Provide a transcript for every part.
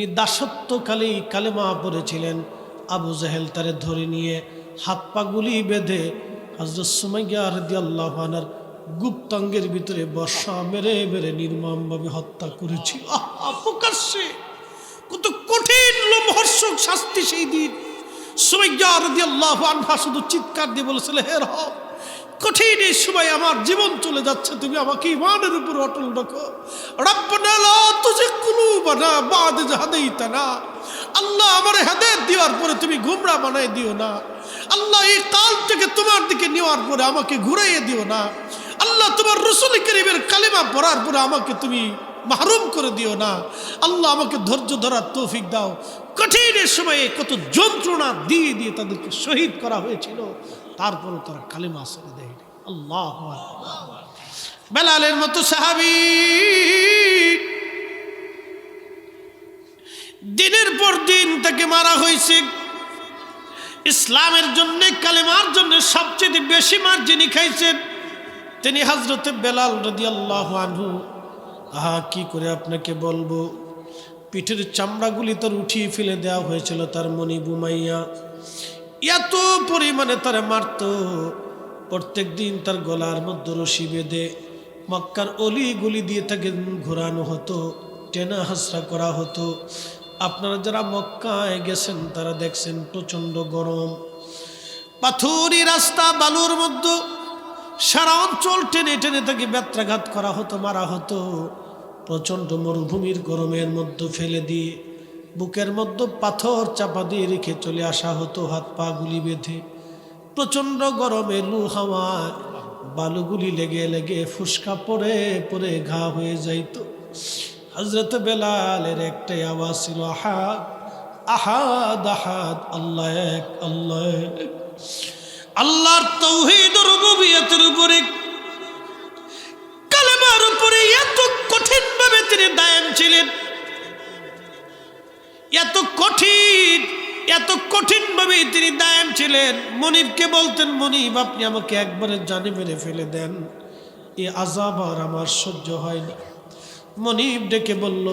তিনি দাসত্বকালেই কালেমা পড়েছিলেন। আবু জাহেল তারে ধরে নিয়ে হাত পা গুলি বেঁধে হজরত সুমাইয়া রদি গুপ্তাঙ্গের ভিতরে বর্ষা মেরে মেরে নির্মমভাবে হত্যা করেছিল। আহা, প্রকাশ্যে কত কঠিন লোমহর্ষক শাস্তি সেই দিন। সুমাইয়া রদি আনহা শুধু চিৎকার দিয়ে বলেছিল হে রহ কঠিন এই সময় আমার জীবন চলে যাচ্ছে। তুমি আমাকে ইমানের উপর অটল রাখো। রব্বানা লা তুজিগ কুলুবানা বাদ আল্লাহ আমার হেদায়েত দেওয়ার পরে তুমি গুমরা বানাই দিও না। আল্লাহ এই কাল থেকে তোমার দিকে নেওয়ার পরে আমাকে ঘুরাইয়ে দিও না। আল্লাহ তোমার রসুল করিমের কালিমা পড়ার পরে আমাকে তুমি মাহরুম করে দিও না। আল্লাহ আমাকে ধৈর্য ধরার তৌফিক দাও। কঠিনের সময়ে কত যন্ত্রণা দিয়ে দিয়ে তাদেরকে শহীদ করা হয়েছিল। তারপরও তারা কালিমা ছেড়ে দেয়নি আল্লাহ বেলালের মতো সাহাবি। দিনের পর দিন তাকে মারা হয়েছে। ইসলামের জন্য, কালেমার জন্য সবচেয়ে বেশি মার যিনি খাইছেন তিনি হজরতে বেলাল রদি আল্লাহ আনহু। আহা, কি করে আপনাকে বলব? পিঠের চামড়াগুলি তার উঠিয়ে ফেলে দেওয়া হয়েছিল তার মনি বুমাইয়া এত পরিমাণে তারা মারত। প্রত্যেক দিন তার গলার মধ্যে রশি বেঁধে মক্কার অলি গুলি দিয়ে তাকে ঘোরানো হতো, টেনা হাসরা করা হতো। আপনারা যারা মক্কায় গেছেন, তারা দেখছেন প্রচণ্ড গরম। পাথুরি রাস্তা বালুর মধ্যে সারা অঞ্চল টেনে টেনে তাকে ব্যত্রাঘাত করা হতো, মারা হতো। প্রচণ্ড মরুভূমির গরমের মধ্যে ফেলে দিয়ে বুকের মধ্যে পাথর চাপা দিয়ে রেখে চলে আসা হতো, হাত পা গুলি বেঁধে। প্রচণ্ড গরমে লু হাওয়ায় বালুগুলি লেগে লেগে ফুসকা পরে পরে ঘা হয়ে যাইত। হজরত বেলালের একটাই আওয়াজ ছিল, আহাদ আহাদ আহাদ, আল্লাহ এক, আল্লাহ আল্লাহর তৌহিদ রুবুবিয়তের উপরে, কালেমার উপরে এত কঠিন ভাবে তিনি দায়াম ছিলেন। এত কঠিন এত কঠিন ভাবে তিনি দায়াম ছিলেন। মনিবকে বলতেন, মনিব, আপনি আমাকে একবারে জানে মেরে ফেলে দেন। এ আজাব আর আমার সহ্য হয় না মনিব ডেকে বলল,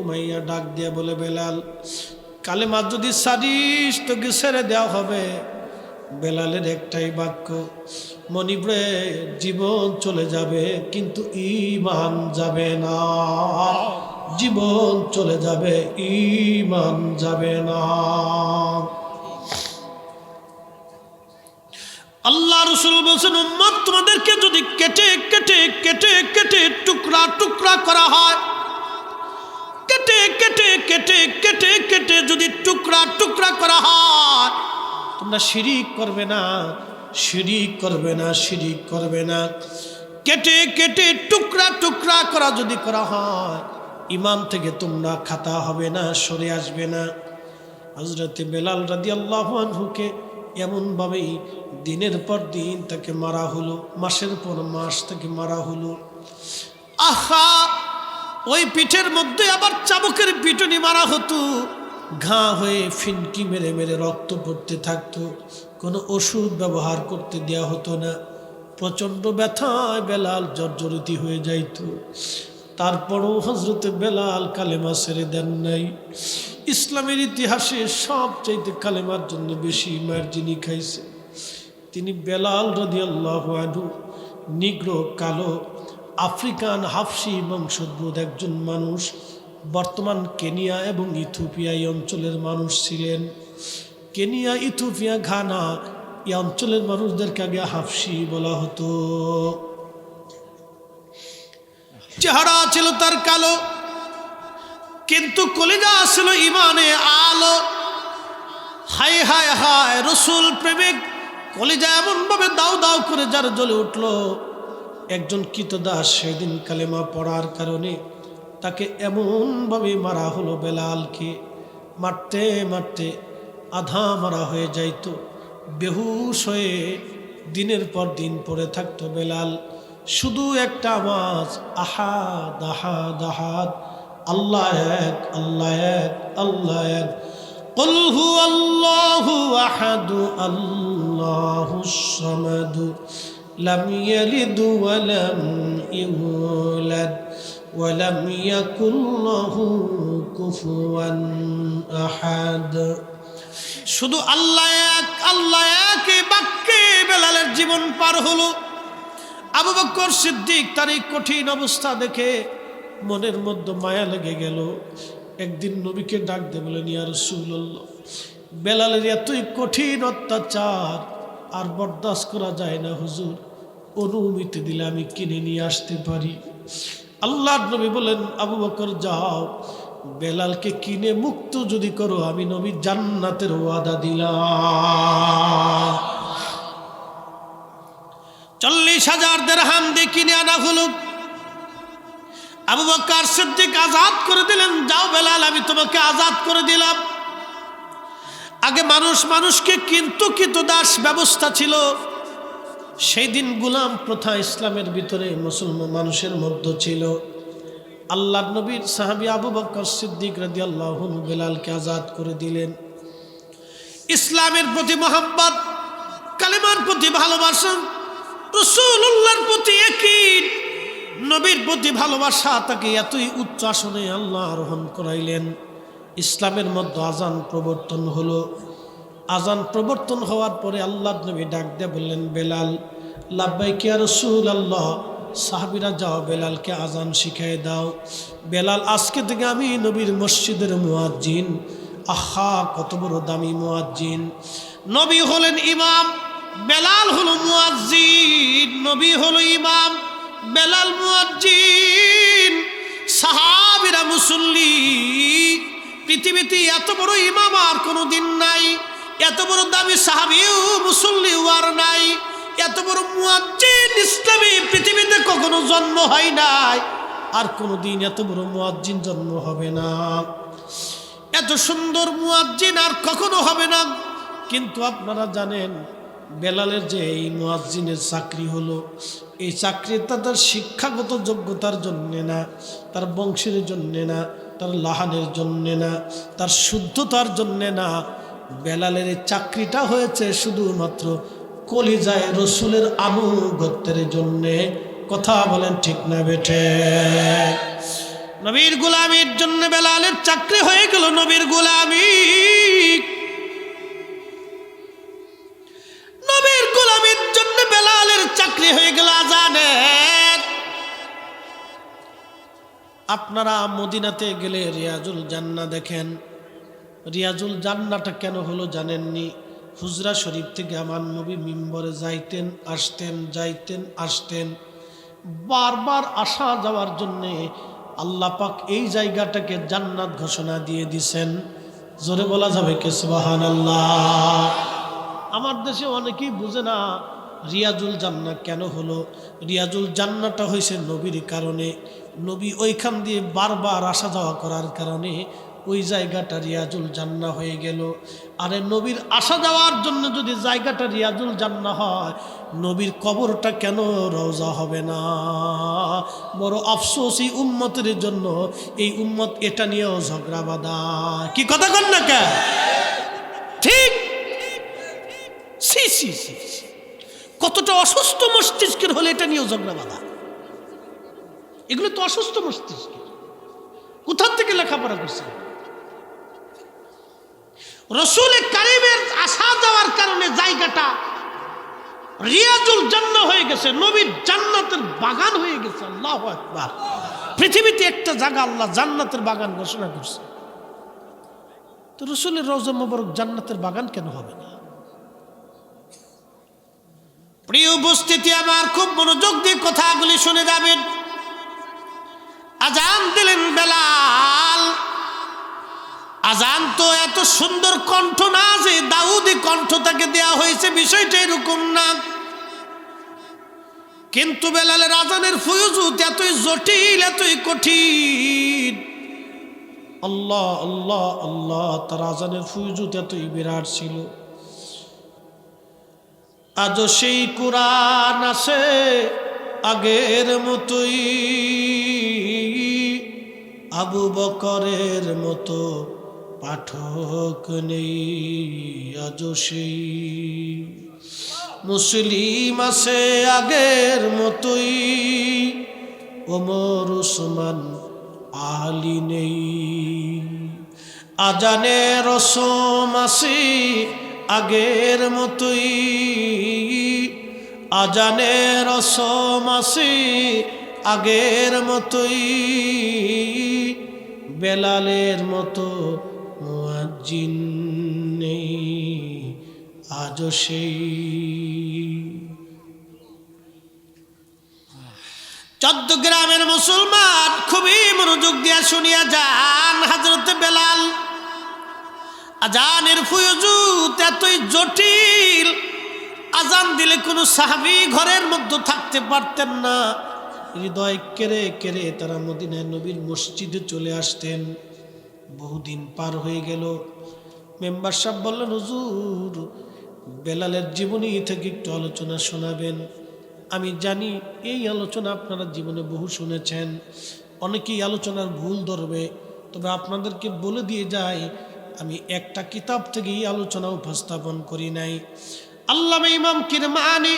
উমাইয়া ডাক দিয়ে বলে, বেলাল, কালেমা যদি সারিস তোকে ছেড়ে দেওয়া হবে। বেলালের একটাই বাক্য মনিবরে জীবন চলে যাবে, কিন্তু ইমান যাবে না। জীবন চলে যাবে ইমান যাবে না। আল্লাহ রসুল বলছেন, উম্মত, তোমাদেরকে যদি কেটে কেটে কেটে কেটে টুকরা টুকরা করা হয়, কেটে কেটে কেটে কেটে কেটে যদি টুকরা টুকরা করা হয়, তোমরা শিরিক করবে না, শিরিক করবে না, শিরিক করবে না। কেটে কেটে টুকরা টুকরা করা যদি করা হয় ইমান থেকে তোমরা খাতা হবে না, সরে আসবে না। হজরতে বেলাল রাদি আল্লাহকে এমনভাবেই দিনের পর দিন তাকে মারা হলো, মাসের পর মাস তাকে মারা হলো। আহা! ওই পিঠের মধ্যে আবার চাবুকের পিটুনি মারা হতো। ঘা হয়ে ফিনকি মেরে মেরে রক্ত পড়তে থাকতো। কোনো ওষুধ ব্যবহার করতে দেওয়া হতো না। প্রচণ্ড ব্যথায় বেলাল জর্জরিতি হয়ে যাইত। তারপরও হজরতে বেলাল কালেমা ছেড়ে দেন নাই। ইসলামের ইতিহাসে সবচাইতে কালেমার জন্য বেশি মায়ের খাইছে, তিনি বেলাল রদি আল্লাহ নিগ্র, কালো, আফ্রিকান হাফসি বংশোদ্ভূত একজন মানুষ, বর্তমান কেনিয়া এবং ইথোপিয়া এই অঞ্চলের মানুষ ছিলেন। কেনিয়া ইথোপিয়া ঘানা এই অঞ্চলের মানুষদেরকে আগে হাফসি বলা হতো। চেহারা ছিল তার কালো, কিন্তু কলিজা ছিল ইমানে আলো। হায় হায় হায়, রসুল প্রেমিক কলিজা এমনভাবে দাও দাও করে যার জ্বলে উঠল। একজন কীতদাস সেদিন কালেমা পড়ার কারণে তাকে এমনভাবে মারা হলো বেলালকে। মারতে মারতে আধা মারা হয়ে যাইতো, বেহুশ হয়ে দিনের পর দিন পড়ে থাকতো বেলাল। শুধু একটা আওয়াজ আহাদ আহাদ আহাদ আল্লাহ এক আল্লাহ এক আল্লাহ এক قل هو الله أحد الله الصمد لم يلد ولم يولد ولم يكن له كفوا أحد শুধু আল্লাহ এক আল্লাহ এক এই বাক্যে বেলালের জীবন পার হলো আবু বক্কর সিদ্দিক তার এই কঠিন অবস্থা দেখে মনের মধ্যে মায়া লেগে গেল। একদিন নবীকে ডাক দে বলেন ইয়া রাসূলুল্লাহ, বেলালের এতই কঠিন অত্যাচার আর বরদাস্ত করা যায় না হুজুর। অনুমতি দিলে আমি কিনে নিয়ে আসতে পারি। আল্লাহ নবী বলেন আবু বকর যাও। বেলালকে কিনে মুক্ত যদি করো, আমি নবী জান্নাতের ওয়াদা দিলাম। চল্লিশ হাজার দেড়হাম দিয়ে কিনে আনা হলো। আবু বকর সিদ্দিক আজাদ করে দিলেন, যাও বেলাল, আমি তোমাকে আজাদ করে দিলাম। আগে মানুষ মানুষকে কিন্তু কিন্তু দাস ব্যবস্থা ছিল। সেই দিন গুলাম প্রথা ইসলামের ভিতরে মুসলমান মানুষের মধ্যে ছিল। আল্লাহ নবীর সাহাবি আবু বকর সিদ্দিক রাজি আল্লাহ বেলালকে আজাদ করে দিলেন। ইসলামের প্রতি মোহাম্মদ কালিমার প্রতি ভালোবাসা রসুল্লাহর প্রতি একই। নবীর প্রতি ভালোবাসা তাকে এতই উচ্চ আসনে আল্লাহ আরোহণ করাইলেন। ইসলামের মধ্যে আজান প্রবর্তন হলো। আজান প্রবর্তন হওয়ার পরে আল্লাহ নবী ডাক দিয়ে বললেন, বেলাল লাব্বাই কিয়া রসুল আল্লাহ সাহাবিরা যাও, বেলালকে আজান শিখাই দাও। বেলাল, আজকে থেকে আমি নবীর মসজিদের মুয়াজ্জিন। আহা, কত বড় দামি মুয়াজ্জিন। নবী হলেন ইমাম। বেলাল হলো মুয়াজ্জিন, নবী হলো ইমাম। বেলাল, মুয়াজ্জিন, সাহাবিরা মুসল্লি। পৃথিবীতে এত বড় ইমাম আর কোনো দিন নাই, এত বড় দামি সাহাবিও মুসল্লি আর নাই, এত বড় মুয়াজ্জিন ইসলামী পৃথিবীতে কখনো জন্ম হয় নাই, আর কোনো দিন এত বড় মুয়াজ্জিন জন্ম হবে না। এত সুন্দর মুয়াজ্জিন আর কখনো হবে না। কিন্তু আপনারা জানেন বেলালের যে এই মুয়াজ্জিনের চাকরি হলো, এই চাকরি তাদের শিক্ষাগত যোগ্যতার জন্যে না, তার বংশের জন্যে না, তার লাহানের জন্যে না, তার শুদ্ধতার জন্যে না। বেলালের এই চাকরিটা হয়েছে শুধুমাত্র কলিজায় রসুলের আনুগত্যের জন্যে। কথা বলেন ঠিক না বেঠে? নবীর গোলামির জন্য বেলালের চাকরি হয়ে গেল নবীর গোলামি। আপনারা মদিনাতে গেলে রিয়াজুল জান্না দেখেন। রিয়াজুল জান্নাটা কেন হলো জানেননি? হুজরা শরীফ থেকে আমার নবী মিম্বরে যাইতেন, আসতেন যাইতেন, আসতেন। বারবার আসা যাওয়ার জন্যে আল্লাহ পাক এই জায়গাটাকে জান্নাত ঘোষণা দিয়ে দিছেন। জোরে বলা যাবে কে? সুবাহান আল্লাহ আমার দেশে অনেকেই বুঝে না রিয়াজুল জান্না কেন হলো। রিয়াজুল জান্নাটা হয়েছে নবীর কারণে। নবী ওইখান দিয়ে বারবার আসা যাওয়া করার কারণে ওই জায়গাটা রিয়াজুল জান্না হয়ে গেল। আরে নবীর আসা যাওয়ার জন্য যদি জায়গাটা রিয়াজুল জান্না হয়, নবীর কবরটা কেন রওজা হবে না? বড় আফসোস এই উম্মতের জন্য এই উম্মত এটা নিয়েও ঝগড়া বাঁধা। কি কথা কন না কে ঠিক। কতটা অসুস্থ মস্তিষ্কের হলে এটা নিয়েও ঝগড়া বাঁধা। এগুলো তো অসুস্থ মস্তিষ্ক। কোথার থেকে লেখাপড়া করছে? রসুল কারিমের আসা যাওয়ার কারণে জায়গাটা রিয়াজুল জান্না হয়ে গেছে, নবীর জান্নাতের বাগান হয়ে গেছে, আল্লাহ একবার পৃথিবীতে একটা জায়গা আল্লাহ জান্নাতের বাগান ঘোষণা করছে। তো রসুলের রোজা মোবারক জান্নাতের বাগান কেন হবে না? প্রিয় উপস্থিতি, আমার খুব মনোযোগ দিয়ে কথাগুলি শুনে যাবেন। আজান দিলেন বেলাল। আজান তো এত সুন্দর কণ্ঠ না যে দাউদি কণ্ঠ তাকে দেয়া হয়েছে, বিষয়টা এরকম না। কিন্তু বেলালের আজানের ফয়জুত এতই জটিল, এতই কঠিন। আল্লাহ আল্লাহ আল্লাহ, তার আজানের ফয়জুত এতই বিরাট ছিল। আজ সেই কোরআন আছে আগের মতোই। আবু বকরের মতো পাঠক নেই, আজও সেই। মুসলিম আছে আগের মতোই, ওমর উসমান আলি নেই। আজানে রসম আসি আগের মতোই, আজানে রসম আসি আগের মতোই, বেলালের মতো নেই, আজও সেই। চোদ্দ গ্রামের মুসলমান খুবই মনোযোগ দিয়া শুনিয়া যান হাজরত বেলাল। আজানের ফুয়জুত এতই জটিল, আজান দিলে কোনো সাহাবি ঘরের মধ্যে থাকতে পারতেন না। হৃদয় কেড়ে কেড়ে তারা মদিনায় নবীর মসজিদে চলে আসতেন। বহুদিন পার হয়ে গেল। মেম্বার সাহেব বললেন, হুজুর, বেলালের জীবনী থেকে একটু আলোচনা শোনাবেন। আমি জানি এই আলোচনা আপনারা জীবনে বহু শুনেছেন। অনেকেই আলোচনার ভুল ধরবে। তবে আপনাদেরকে বলে দিয়ে যায় আমি একটা কিতাব থেকে এই আলোচনা উপস্থাপন করি নাই। আল্লামা ইমাম কিরমানি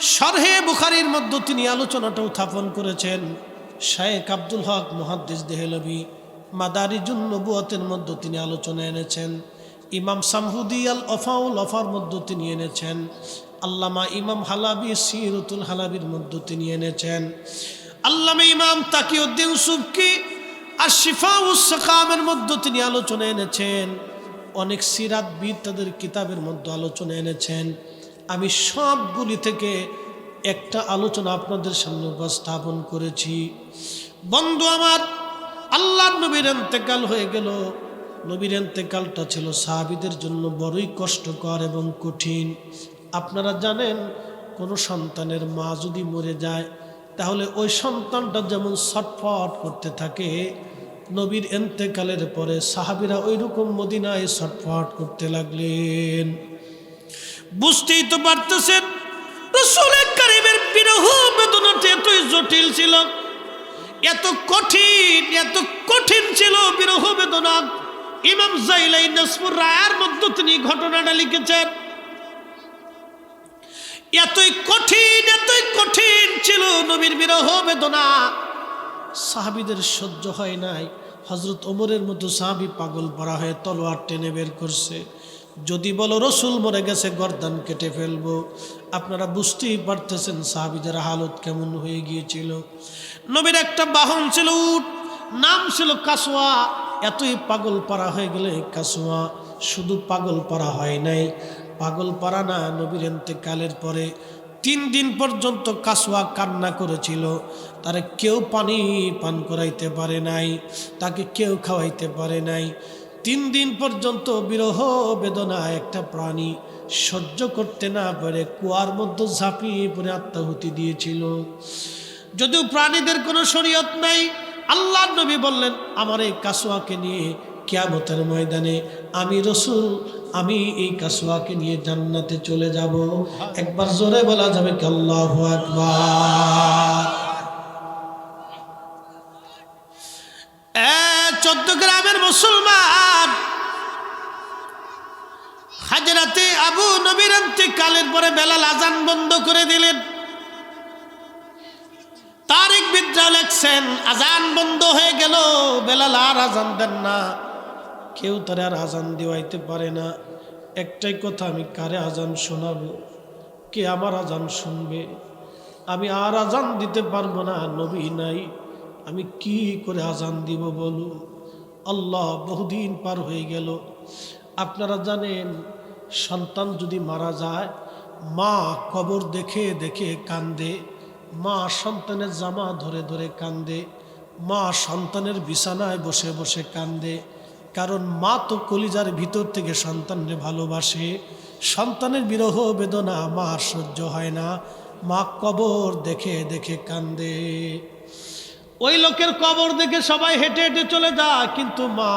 সরহে বুখারির মধ্যে তিনি আলোচনাটা উত্থাপন করেছেন। শায়েক আব্দুল হক মহাদ্দেশ দেহলবি মাদারিজুন নবুয়াতের মধ্যে তিনি আলোচনা এনেছেন। ইমাম সামহুদি আল অফাউল অফার মধ্যে তিনি এনেছেন। আল্লামা ইমাম হালাবি সিরতুল হালাবির মধ্যে তিনি এনেছেন। আল্লামা ইমাম তাকিউদ্দিন সুবকি আর শিফা মধ্যে তিনি আলোচনা এনেছেন। অনেক সিরাতবিদ তাদের কিতাবের মধ্যে আলোচনা এনেছেন। আমি সবগুলি থেকে একটা আলোচনা আপনাদের সামনে উপস্থাপন করেছি। বন্ধু আমার আল্লাহ নবীর এন্তেকাল হয়ে গেল। নবীর এন্তেকালটা ছিল সাহাবিদের জন্য বড়ই কষ্টকর এবং কঠিন। আপনারা জানেন, কোনো সন্তানের মা যদি মরে যায়, তাহলে ওই সন্তানটা যেমন ছটফট করতে থাকে, নবীর এন্তেকালের পরে সাহাবিরা ওই রকম মদিনায় ছটফট করতে লাগলেন। বুঝতেই তো পারতেছেন, রসুলের কারিমের বিরহ বেদনাটা এতই জটিল ছিল, এত কঠিন এত কঠিন ছিল বিরহ বেদনা। ইমাম জাইলাই নাসপুর রায়ের মধ্যে তিনি ঘটনাটা লিখেছেন, এতই কঠিন এতই কঠিন ছিল নবীর বিরহ বেদনা। সাহাবিদের সহ্য হয় নাই হজরত ওমরের মতো সাহাবি পাগল পরা হয়ে তলোয়ার টেনে বের করছে। যদি বলো রসুল মরে গেছে, গর্দান কেটে ফেলব। আপনারা বুঝতেই পারতেছেন সাহাবিদের হালত কেমন হয়ে গিয়েছিল। নবীর একটা বাহন ছিল উট, নাম ছিল কাসুয়া এতই পাগল পাড়া হয়ে গেলে কাসুয়া শুধু পাগল পাড়া হয় নাই, পাগল পাড়া না নবীর কালের পরে তিন দিন পর্যন্ত কাসুয়া কান্না করেছিল। তারে কেউ পানি পান করাইতে পারে নাই, তাকে কেউ খাওয়াইতে পারে নাই। তিন দিন পর্যন্ত বিরহ বেদনা একটা প্রাণী সহ্য করতে না পারে, কুয়ার মধ্যে ঝাঁপিয়ে পড়ে আত্মাহুতি দিয়েছিল। যদিও প্রাণীদের কোনো শরীয়ত নাই, আল্লাহ নবী বললেন, আমার এই কাসুয়াকে নিয়ে কিয়ামতের ময়দানে আমি রসুল, আমি এই কাসুয়াকে নিয়ে জান্নাতে চলে যাব। একবার জোরে বলা যাবে কি আল্লাহ আকবার। চোদ্দ গ্রামের মুসলমান। হাজরাতে আবু নবীর কালের পরে বেলাল আজান বন্ধ করে দিলেন। তারিক বিদ্যা লেখছেন, আজান বন্ধ হয়ে গেল, বেলাল আর আজান দেন না। কেউ তারে আর আজান দেওয়াইতে পারে না। একটাই কথা, আমি কারে আজান শোনাবো? কে আমার আজান শুনবে? আমি আর আজান দিতে পারব না, নবী নাই। আমি কি করে আজান দিব বলু আল্লাহ বহুদিন পার হয়ে গেল। আপনারা জানেন, সন্তান যদি মারা যায়, মা কবর দেখে দেখে কান্দে, মা সন্তানের জামা ধরে ধরে কান্দে, মা সন্তানের বিছানায় বসে বসে কান্দে। কারণ মা তো কলিজার ভিতর থেকে সন্তানকে ভালোবাসে। সন্তানের বিরহ বেদনা মা সহ্য হয় না। মা কবর দেখে দেখে কান্দে। ওই লোকের কবর দেখে সবাই হেঁটে হেঁটে চলে যায়, কিন্তু মা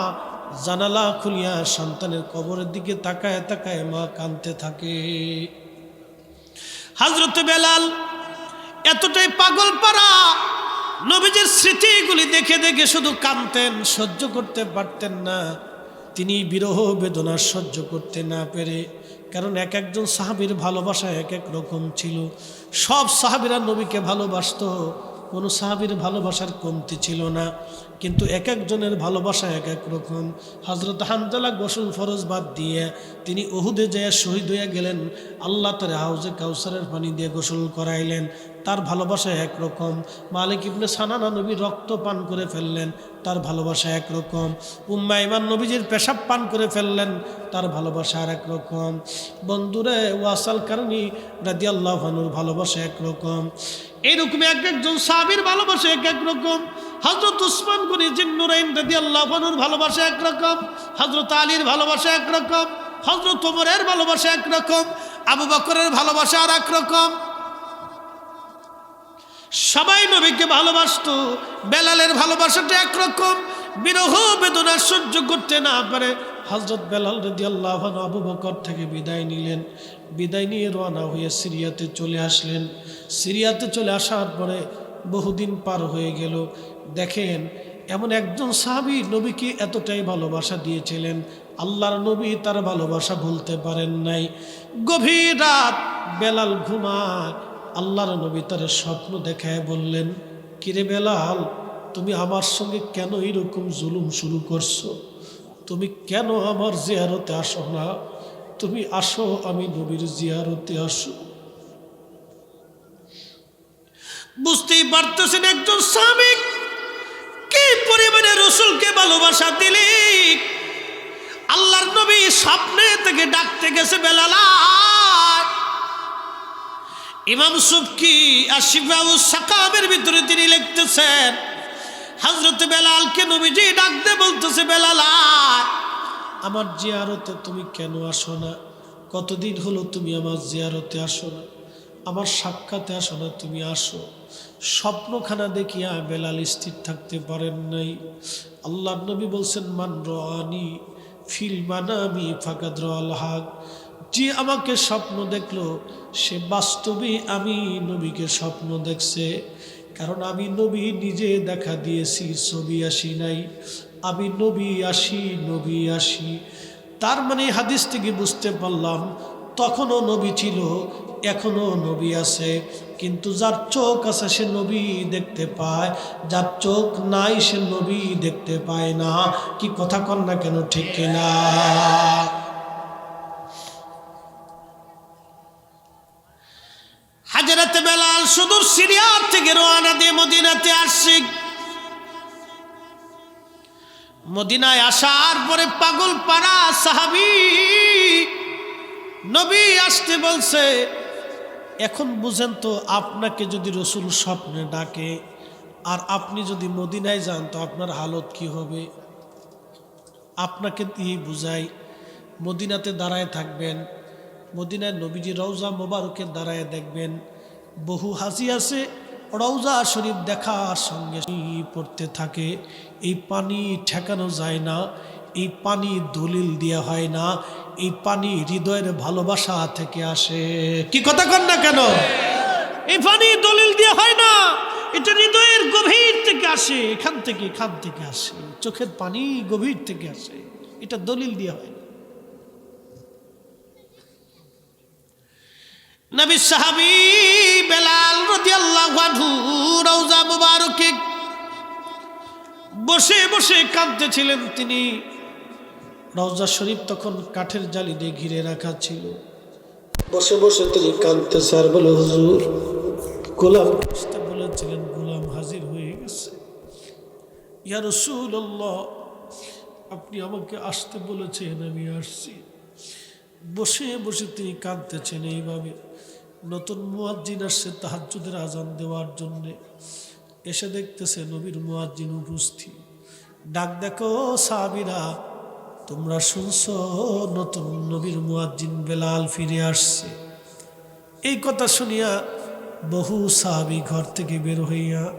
জানালা খুলিয়া সন্তানের কবরের দিকে তাকায় তাকায় মা কানতে থাকে। হাজরত বেলাল এতটাই পাগল পারা নবীজের স্মৃতিগুলি দেখে দেখে শুধু কানতেন সহ্য করতে পারতেন না। তিনি বিরহ বেদনা সহ্য করতে না পেরে, কারণ এক একজন সাহাবির ভালোবাসা এক এক রকম ছিল। সব সাহাবিরা নবীকে ভালোবাসতো। কোনো সাহাবির ভালোবাসার কমতি ছিল না। কিন্তু এক একজনের ভালোবাসা এক এক রকম। হজরত হানজালা গোসল ফরজ বাদ দিয়ে তিনি ওহুদে যেয়ে শহীদ হয়ে গেলেন। আল্লাহ তার হাউজে কাউসারের পানি দিয়ে গোসল করাইলেন। তার ভালোবাসা একরকম মালিক ইবনে সানানা নবী রক্ত পান করে ফেললেন। তার ভালোবাসা একরকম উম্মা ইমান নবীজির পেশাব পান করে ফেললেন। তার ভালোবাসা আর একরকম বন্ধুরে ওয়াসাল কারণী রাদি আল্লাহ ভানুর ভালোবাসা একরকম এইরকম এক একজন সাহাবির ভালোবাসা এক এক রকম। হজরত উসমান গনি জিন্নুরাইন রাদি আল্লাহ ভানুর ভালোবাসা একরকম। হজরত আলীর ভালোবাসা একরকম। হজরত ওমরের ভালোবাসা একরকম। আবু বকরের ভালোবাসা আর একরকম সবাই নবীকে ভালোবাসত। বেলালের ভালোবাসাটা একরকম। বিরহ বেদনা সহ্য করতে না পারে। হজরত বেলাল রদি আবু বকর থেকে বিদায় নিলেন। বিদায় নিয়ে রওনা হয়ে সিরিয়াতে চলে আসলেন। সিরিয়াতে চলে আসার পরে বহুদিন পার হয়ে গেল। দেখেন, এমন একজন সাহাবি নবীকে এতটাই ভালোবাসা দিয়েছিলেন, আল্লাহর নবী তার ভালোবাসা ভুলতে পারেন নাই। গভীর রাত বেলাল ঘুমায়, আল্লাহর নবী তার স্বপ্ন দেখায় বললেন, কিরে বেলাল, তুমি আমার সঙ্গে কেন এরকম জুলুম শুরু করছ? তুমি কেন আমার জিয়ারতে আসো না? তুমি আসো, আমি নবীর জিয়ারতে আসো। বুঝতেই পারতেছেন একজন স্বামী কি পরিমাণে রসুলকে ভালোবাসা দিলি? আল্লাহর নবী স্বপ্নে থেকে ডাকতে গেছে বেলালা ইমাম সুবকি আর শিবাবু সাকাবের ভিতরে তিনি লিখতেছেন হজরত বেলালকে নবীজি ডাকতে বলতেছে, বেলাল। আমার জিয়ারতে তুমি কেন আসো না? কতদিন হলো তুমি আমার জিয়ারতে আসো না? আমার সাক্ষাতে আসো না, তুমি আসো। স্বপ্নখানা দেখিয়া বেলাল স্থির থাকতে পারেন নাই। আল্লাহ নবী বলছেন, মান রানি ফিল মানামি ফাকাদ আল্লাহাক যে আমাকে স্বপ্ন দেখল, সে বাস্তবে আমি নবীকে স্বপ্ন দেখছে। কারণ আমি নবী নিজে দেখা দিয়েছি, ছবি আসি নাই। আমি নবী আসি নবী আসি। তার মানে হাদিস থেকে বুঝতে পারলাম, তখনও নবী ছিল, এখনও নবী আছে। কিন্তু যার চোখ আছে সে নবী দেখতে পায়, যার চোখ নাই সে নবী দেখতে পায় না। কি কথা কন না কেন, ঠিক কিনা? দিয়ে মদিনাতে আসছি। মদিনায় আসার পরে পাগল পাড়া সাহাবি নবী আসতে বলছে, এখন বুঝেন তো আপনাকে যদি রসুল স্বপ্নে ডাকে আর আপনি যদি মদিনায় যান তো আপনার হালত কি হবে? আপনাকে দিয়ে বুঝাই, মদিনাতে দাঁড়ায় থাকবেন, মদিনায় নবীজি রৌজা মোবারকের দাঁড়ায় দেখবেন, বহু হাসি আছে রৌজা শরীফ দেখার সঙ্গে পড়তে থাকে। এই পানি ঠেকানো যায় না, এই পানি দলিল দেওয়া হয় না, এই পানি হৃদয়ের ভালোবাসা থেকে আসে। কি কথা কন না কেন? এই পানি দলিল দেওয়া হয় না, এটা হৃদয়ের গভীর থেকে আসে, এখান থেকে এখান থেকে আসে। চোখের পানি গভীর থেকে আসে, এটা দলিল দেওয়া হয় না। নবী সাহাবি বেলাল রাদিয়াল্লাহু রওজা মুবারকে বসে বসে কাঁদতেছিলেন তিনি। রওজা শরীফ তখন কাঠের জালি দিয়ে ঘিরে রাখা ছিল। বসে বসে তিনি কাঁদতে স্যার বলে, হুজুর, গোলাম বলেছিলেন, গোলাম হাজির হয়ে গেছে। ইয়া রাসূলুল্লাহ, আপনি আমাকে আসতে বলেছেন, আমি আসছি। বসে বসে তিনি কাঁদতেছেন এইভাবে। নতুন মুয়াজ্জিন আসছে তাহাজ্জুদের আজান দেওয়ার জন্যে। এসে দেখতেছে নবীর মুয়াজ্জিন উপস্থিত। ডাক দেখো সাহাবিরা, তোমরা শুনছ নতুন নবীর মুয়াজ্জিন বেলাল ফিরে আসছে। এই কথা শুনিয়া বহু সাহাবি ঘর থেকে বের হইয়া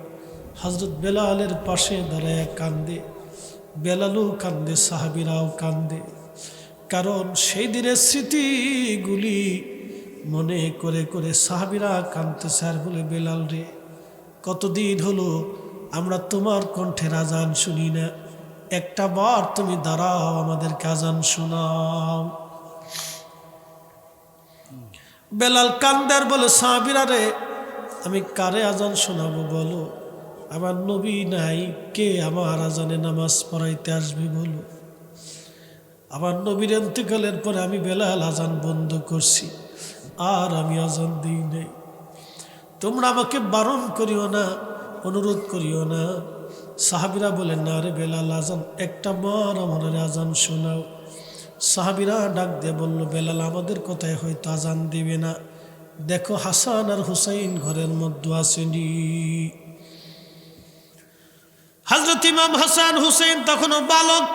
হজরত বেলালের পাশে দাঁড়ায় কান্দে। বেলালও কান্দে, সাহাবিরাও কান্দে। কারণ সেই দিনের স্মৃতিগুলি মনে করে করে সাহাবিরা কানতে স্যার, বলে, বেলাল রে, কতদিন হলো আমরা তোমার কণ্ঠের আজান শুনি না। একটা বার তুমি দাঁড়াও আমাদের আজান শোনাও। বেলাল কান্দার বলে, সাহাবিরা রে, আমি কারে আজান শোনাবো বলো? আমার নবী নাই, কে আমার আজানে নামাজ পড়াইতে আসবে বলো? আমার নবীর এন্তেকালের পরে আমি বেলাল আজান বন্ধ করছি। আর আমি আজান দিই নেই। তোমরা আমাকে বারণ করিও না, অনুরোধ করিও না। সাহাবিরা বলেন, না রে বেলাল, আজান, একটা বার আমার আজান শোনাও। সাহাবিরা ডাক দিয়ে বলল, বেলাল, আমাদের কথায় হয়তো আজান দিবে না। দেখো হাসান আর হুসাইন ঘরের মধ্যে আসেনি। হজরত ইমাম হাসান হুসেন তখনও বালক,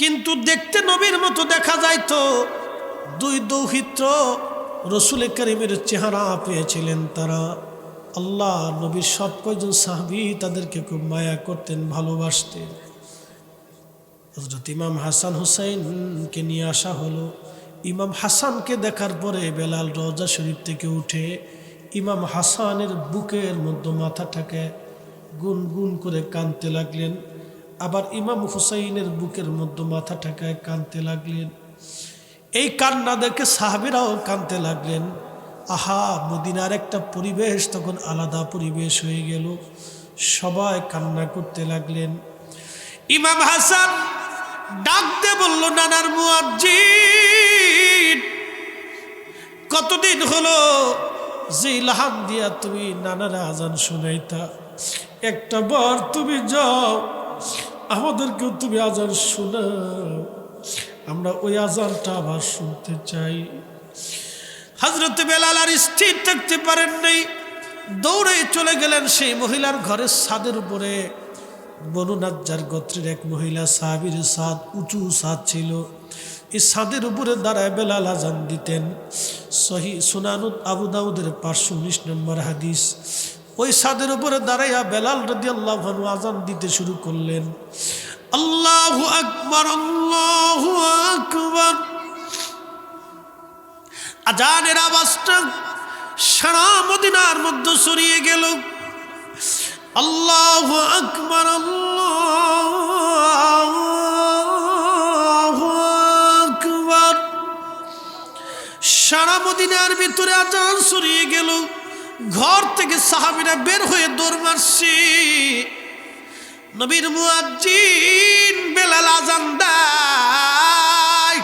কিন্তু দেখতে নবীর মতো দেখা যাইতো। দুই দৌহিত্র রসুল করিমের চেহারা পেয়েছিলেন তারা। আল্লাহ নবীর সব কয়জন সাহাবি তাদেরকে খুব মায়া করতেন, ভালোবাসতেন। হজরত ইমাম হাসান হুসাইনকে নিয়ে আসা হলো। ইমাম হাসানকে দেখার পরে বেলাল রওজা শরীফ থেকে উঠে ইমাম হাসানের বুকের মধ্যে মাথাটাকে গুনগুন করে কানতে লাগলেন। আবার ইমাম হুসাইনের বুকের মধ্যে মাথা ঠাকায় কানতে লাগলেন। এই কান্না দেখে সাহাবিরাও কানতে লাগলেন। আহা, মদিনার একটা পরিবেশ তখন আলাদা পরিবেশ হয়ে গেল। সবাই কান্না করতে লাগলেন। ইমাম হাসান ডাকতে বলল, নানার মুয়াজ্জিন, কতদিন হলো যে ইলহাম দিয়া তুমি নানার আজান শুনাইতা? একটা বার তুমি যাও, আমাদেরকেও তুমি আজান শোনাও। আমরা ওই আজানটা আবার শুনতে চাই। হজরত বেলাল আর স্থির থাকতে পারেন নাই। দৌড়ে চলে গেলেন সেই মহিলার ঘরের ছাদের উপরে। বনু নাজ্জার গোত্রের এক মহিলা সাহাবির সাদ উঁচু সাদ ছিল। এই সাদের উপরে দাঁড়ায় বেলাল আজান দিতেন। সহি সুনানুদ আবু দাউদের পাঁচশো উনিশ নম্বর হাদিস। ওই সাদের উপরে দাঁড়াইয়া বেলাল রদি আল্লাহ আজান দিতে শুরু করলেন। আল্লাহ আকবর আল্লাহ আকবর আজানের আওয়াজটা সারা মদিনার মধ্যে সরিয়ে গেল। আল্লাহ আকবর আকবর। সারা মদিনার ভিতরে আজান সরিয়ে গেল। ঘর থেকে সাহাবিরা বের হয়ে দৌড় মারছে। নবীর মুয়াজ্জিন বেলাল আজান দেয়।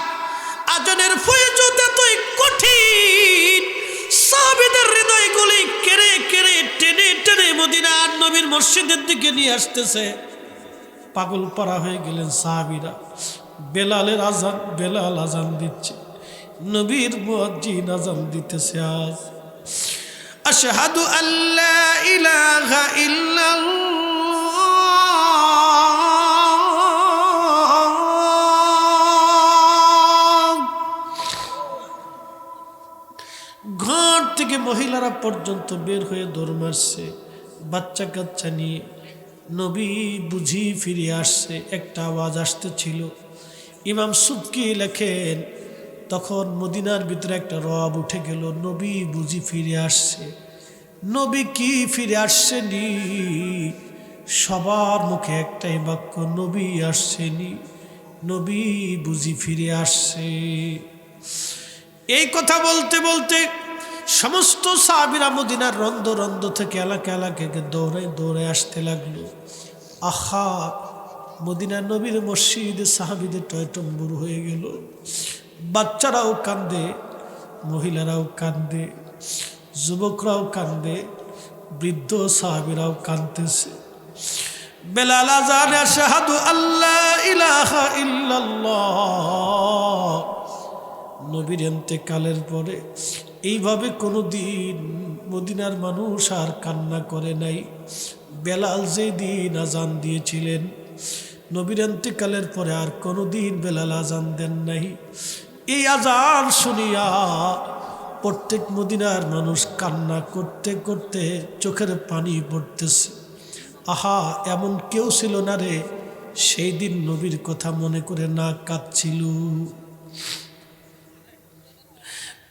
আজানের ফয়জত এতই কঠিন। সাহাবিদের হৃদয়গুলি কেড়ে কেড়ে টেনে টেনে মদিনার নবীর মসজিদের দিকে নিয়ে আসতেছে। পাগল পাড়া হয়ে গেলেন সাহাবিরা। বেলালের আজান, বেলাল আজান দিচ্ছে। নবীর মুয়াজ্জিন আজান দিতেছে আজ। আশহাদু আল্লা ইলাহা ইল্লাল্লাহ। থেকে মহিলারা পর্যন্ত বের হয়ে দৌড় মারছে। বাচ্চা কাচ্চা নিয়ে নবী বুঝি ফিরে আসছে, একটা আওয়াজ আসতেছিল। ইমাম সুবকি লেখেন, তখন মদিনার ভিতরে একটা রব উঠে গেল, নবী বুঝি ফিরে আসছে। নবী কি ফিরে আসছেনি? সবার মুখে একটাই বাক্য, নবী আসছেনি, নবী বুঝি ফিরে আসছে। এই কথা বলতে বলতে সমস্ত সাহাবিরা মদিনার রন্দ রন্দ থেকে এলাকা এলাকাকে দৌড়ে দৌড়ে আসতে লাগল। আহা, মদিনার নবীর মসজিদে সাহাবিদের টয়টম্বুর হয়ে গেল। বাচ্চারাও কান্দে, মহিলারাও কান্দে, যুবকরাও কান্দে, বৃদ্ধ সাহাবিরাও কান্দতেছে বেলাল আজান, আশহাদু আল্লাহ ইলাহা ইল্লাল্লাহ। নবীর কালের পরে এইভাবে কোনো দিন মদিনার মানুষ আর কান্না করে নাই। বেলাল যে দিন আজান দিয়েছিলেন, নবীর কালের পরে আর কোনো দিন বেলাল আজান দেন নাই। এই আজান শুনিয়া প্রত্যেক মদিনার মানুষ কান্না করতে করতে চোখের পানি পড়তেছে। আহা, এমন কেউ ছিল না রে, সেই দিন নবীর কথা মনে করে না কাঁদছিল।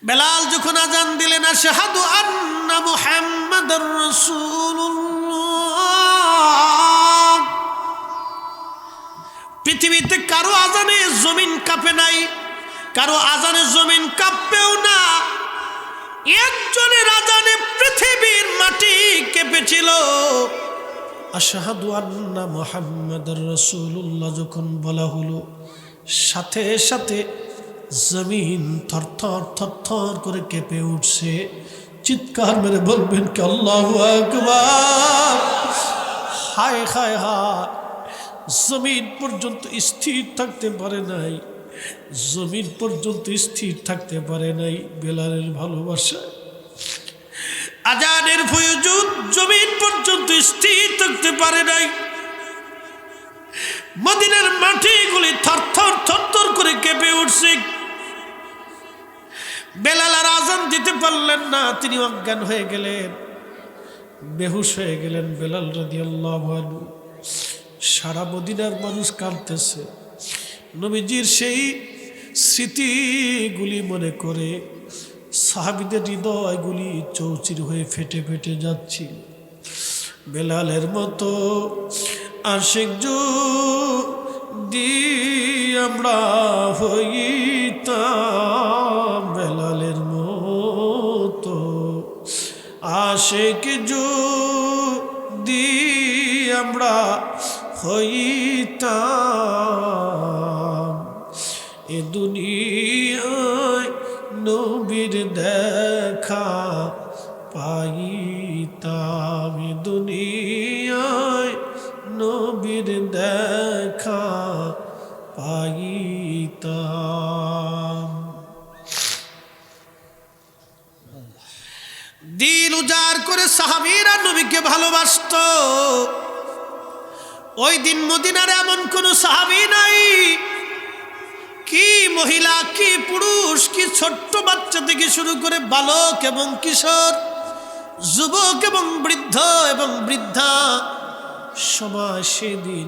বেলাল যখন আজান দিলেন, আশহাদু আন্না মুহাম্মাদুর রাসূলুল্লাহ। পৃথিবীতে কারও আজানে জমিন কাঁপে নাই, কারও আজানে জমিন কাঁপবেও না। একজনের আজানে পৃথিবীর মাটি কেঁপেছিল আশাহাদু আন্না মোহাম্মদ রসুল্লাহ যখন বলা হলো, সাথে সাথে জমিন থরথর থরথর করে কেঁপে উঠছে। চিৎকার মেরে বলবেন কি আল্লাহ আকবার। হায় হায় হায়। জমিন পর্যন্ত স্থির থাকতে পারে নাই। জমিন পর্যন্ত স্থির থাকতে পারে নাই বেলালের ভালোবাসা আজানের ফয়জুদ জমিন পর্যন্ত স্থির থাকতে পারে নাই। মদিনার মাটিগুলি থরথর থরথর করে কেঁপে উঠছে। বেলাল আর আজান দিতে পারলেন না, তিনি অজ্ঞান হয়ে গেলেন। বেহুশ হয়ে গেলেন বেলাল রাদি আল্লাহ সারা মদিনার মানুষ কাঁদতেছে। নবীজির সেই স্মৃতিগুলি মনে করে সাহাবিদের হৃদয়গুলি চৌচির হয়ে ফেটে ফেটে যাচ্ছি। বেলালের মতো আশিক দি আমরা হইতাম আশেক দি আমরা হইতাম এ দুনিয়ায় নবীর দেখা পাইতাম। এ দুনিয়ায় নবীর দেখা পাইতাম। উজাড় করে সাহাবীরা নবীকে ভালোবাসত। ওই দিন মদিনার এমন কোন সাহাবি নাই। কি মহিলা, কি পুরুষ, কি ছোট্ট বাচ্চা থেকে শুরু করে বালক এবং কিশোর, যুবক এবং বৃদ্ধ এবং বৃদ্ধা, সবাই সেদিন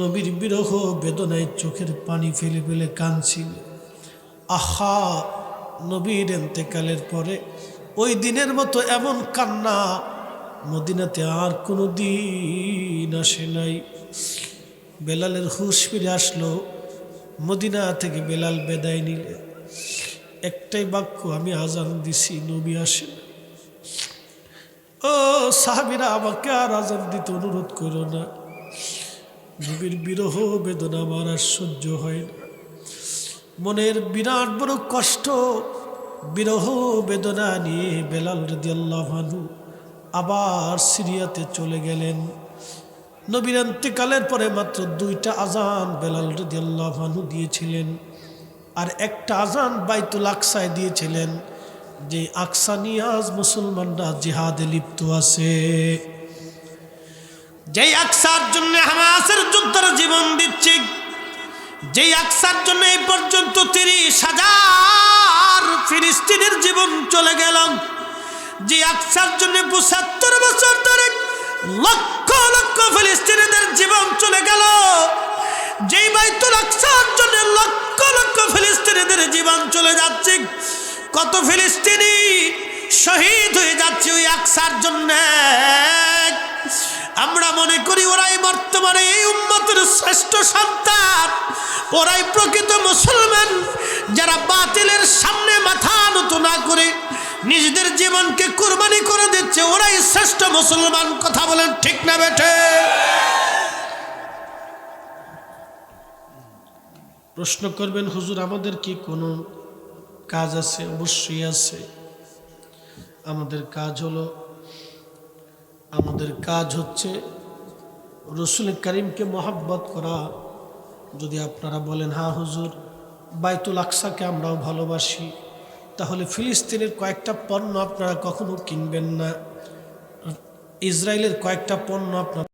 নবীর বিরহ বেদনায় চোখের পানি ফেলে ফেলে কাঁদছিল। আহা, নবীর এন্তেকালের পরে ওই দিনের মতো এমন কান্না মদিনাতে আর কোনো দিন আসে নাই। বেলালের হুশ ফিরে আসলো, মদিনা থেকে বেলাল বেদায় নিলে। একটাই বাক্য আমি আজান দিছি, নবী আসে ও সাহাবিরা, আমাকে আর আজান দিতে অনুরোধ করো না। নবীর বিরহ বেদনা আমার আর সহ্য হয় না। মনের বিরাট বড় কষ্ট বিরহ বেদনা নিয়ে বেলাল রদিয়াল্লাহানু আবার সিরিয়াতে চলে গেলেন। নবীর অন্ত্যকালের পরে মাত্র দুইটা আজান বেলাল রদিয়াল্লাহানু দিয়েছিলেন আর একটা আজান বাইতুল আকসায় দিয়েছিলেন যে আকসা নিয়ে আজ মুসলমানরা জিহাদে লিপ্ত আছে। যেই আকসার জন্য হামাসের যোদ্ধারা জীবন দিচ্ছে যেই আকসার জন্য এই পর্যন্ত তিরিশ হাজার ফিলিস্তিনের জীবন চলে গেল, যে আকসার জন্য পঁচাত্তর বছর ধরে লক্ষ লক্ষ ফিলিস্তিনিদের জীবন চলে গেল, যেই বাইতুল আকসার জন্য লক্ষ লক্ষ ফিলিস্তিনিদের জীবন চলে যাচ্ছে, কত ফিলিস্তিনি শহীদ হয়ে যাচ্ছে ওই আকসার জন্য। আমরা মনে করি ওরাই বর্তমানে এই উম্মতের শ্রেষ্ঠ সন্তান। ওরাই প্রকৃত মুসলমান, যারা বাতিলের সামনে মাথা নত না করে নিজেদের জীবনকে কোরবানি করে দিচ্ছে, ওরাই শ্রেষ্ঠ মুসলমান। কথা বলেন ঠিক না বেঠে? প্রশ্ন করবেন, হুজুর, আমাদের কি কোনো কাজ আছে? অবশ্যই আছে। আমাদের কাজ হলো আমাদের কাজ হচ্ছে রসুল করিমকে মহাব্বত করা। যদি আপনারা বলেন হ্যাঁ হুজুর, বাইতুল আকসাকে আমরাও ভালোবাসি। তাহলে ফিলিস্তিনের কয়েকটা পণ্য আপনারা কখনো কিনবেন না। ইসরায়েলের কয়েকটা পণ্য আপনারা